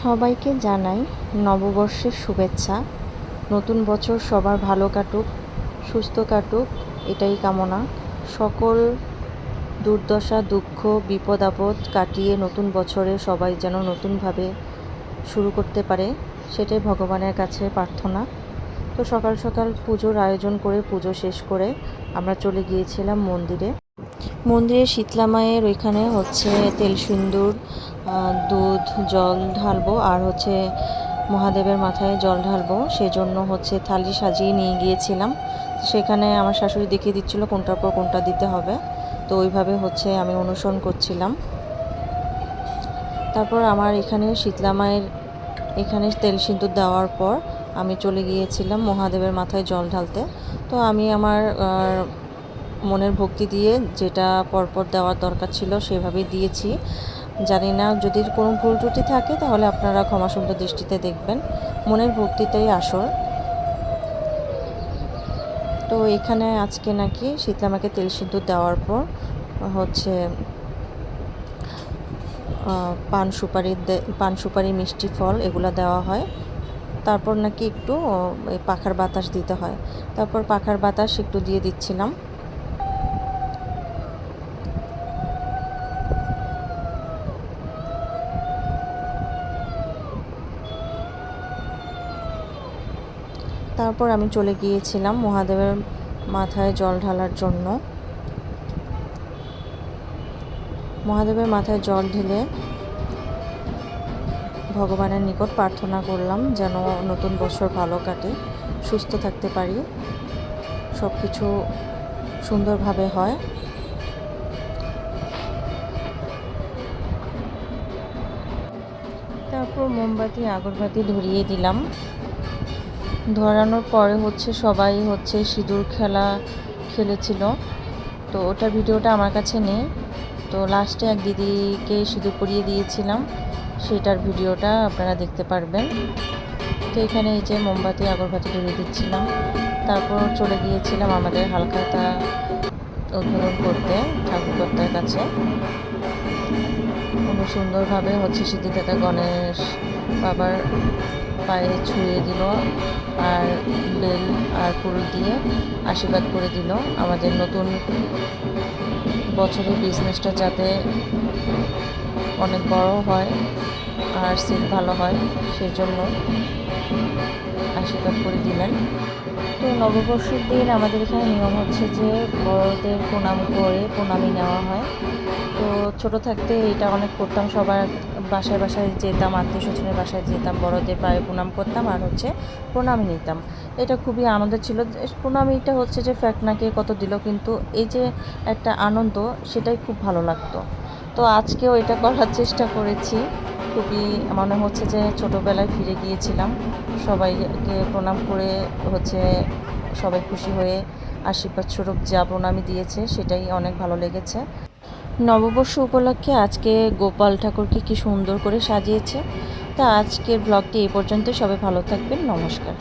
সবাইকে জানাই নববর্ষের শুভেচ্ছা। নতুন বছর সবার ভালো কাটুক, সুস্থ কাটুক, এটাই কামনা। সকল দুর্দশা, দুঃখ, বিপদ, আপদ কাটিয়ে নতুন বছরে সবাই যেন নতুনভাবে শুরু করতে পারে, সেটাই ভগবানের কাছে প্রার্থনা। তো সকাল সকাল পুজোর আয়োজন করে, পুজো শেষ করে আমরা চলে গিয়েছিলাম মন্দিরে। মন্দিরে শীতলা মায়ের ওইখানে হচ্ছে তেল সিন্দুর দুধ, জল ঢালবো আর হচ্ছে মহাদেবের মাথায় জল ঢালবো। সেজন্য হচ্ছে থালি সাজিয়ে নিয়ে গিয়েছিলাম। সেখানে আমার শাশুড়ি দেখিয়ে দিচ্ছিল কোনটার পর কোনটা দিতে হবে। তো ওইভাবে হচ্ছে আমি অনুসরণ করছিলাম। তারপর আমার এখানে শীতলা মায়ের এখানে তেল সিন্দুর দেওয়ার পর আমি চলে গিয়েছিলাম মহাদেবের মাথায় জল ঢালতে। তো আমি আমার মনের ভক্তি দিয়ে যেটা পরপর দেওয়ার দরকার ছিল সেভাবেই দিয়েছি। জানি না যদি কোনো ভুল ত্রুটি থাকে তাহলে আপনারা ক্ষমাসুন্দর দৃষ্টিতে দেখবেন। মনের ভক্তিটাই আসল। তো এখানে আজকে নাকি শীতলামাকে তেল সিন্দুর দেওয়ার পর হচ্ছে পান সুপারি পান সুপারি, মিষ্টি ফল এগুলো দেওয়া হয়। তারপর নাকি একটু পাখার বাতাস দিতে হয়। তারপর পাখার বাতাস একটু দিয়ে দিচ্ছিলাম। তারপর আমি চলে গিয়েছিলাম মহাদেবের মাথায় জল ঢালার জন্য। মহাদেবের মাথায় জল ঢেলে ভগবানের নিকট প্রার্থনা করলাম যেন নতুন বছর ভালো কাটে, সুস্থ থাকতে পারি সব কিছু সুন্দরভাবে হয়। তারপর মোমবাতি, আগরবাতি ধরিয়ে দিলাম। ধরানোর পরে হচ্ছে সবাই হচ্ছে সিঁদুর খেলা খেলেছিল। তো ওটার ভিডিওটা আমার কাছে নেই। তো লাস্টে এক দিদিকে সিঁদুর পরিয়ে দিয়েছিলাম। সেটার ভিডিওটা আপনারা দেখতে পারবেন। তো এখানে এই যে মোমবাতি, আগরবাতি ধরিয়ে দিচ্ছিলাম। তারপর চলে গিয়েছিলাম আমাদের হালখাতা উদ্বোধন করতে ঠাকুরকর্তার কাছে। খুব সুন্দরভাবে হচ্ছে সিদ্ধিদাতা গণেশ বাবার পায়ে ছুঁয়ে দিল আর বেল আর ফুল দিয়ে আশীর্বাদ করে দিল। আমাদের নতুন বছরের বিজনেসটা যাতে অনেক বড় হয় আর সিট ভালো হয়, সেজন্য আশীর্বাদ করে দিলেন। তো নববর্ষের দিন আমাদের এখানে নিয়ম হচ্ছে যে বড়দের প্রণাম করে প্রণামী নেওয়া হয়। তো ছোট থাকতে এটা অনেক করতাম, সবার বাসায় বাসায় যেতাম আত্মীয় স্বজনের বাসায় যেতাম, বড়দের পায়ে প্রণাম করতাম আর হচ্ছে প্রণামী নিতাম। এটা খুবই আনন্দের ছিল। প্রণামীটা হচ্ছে যে ফ্যাকনাকে কত দিল, কিন্তু এই যে একটা আনন্দ সেটাই খুব ভালো লাগতো। তো আজকেও এটা করার চেষ্টা করেছি। খুবই মনে হচ্ছে যে ছোটোবেলায় ফিরে গিয়েছিলাম। সবাইকে প্রণাম করে হচ্ছে সবাই খুশি হয়ে আশীর্বাদ স্বরূপ যা প্রণামী দিয়েছে, সেটাই অনেক ভালো লেগেছে। নববর্ষ উপলক্ষে আজকে গোপাল ঠাকুরকে কি সুন্দর করে সাজিয়েছে। তা আজকের ব্লগটি এই পর্যন্ত সবাই ভালো থাকবেন। নমস্কার।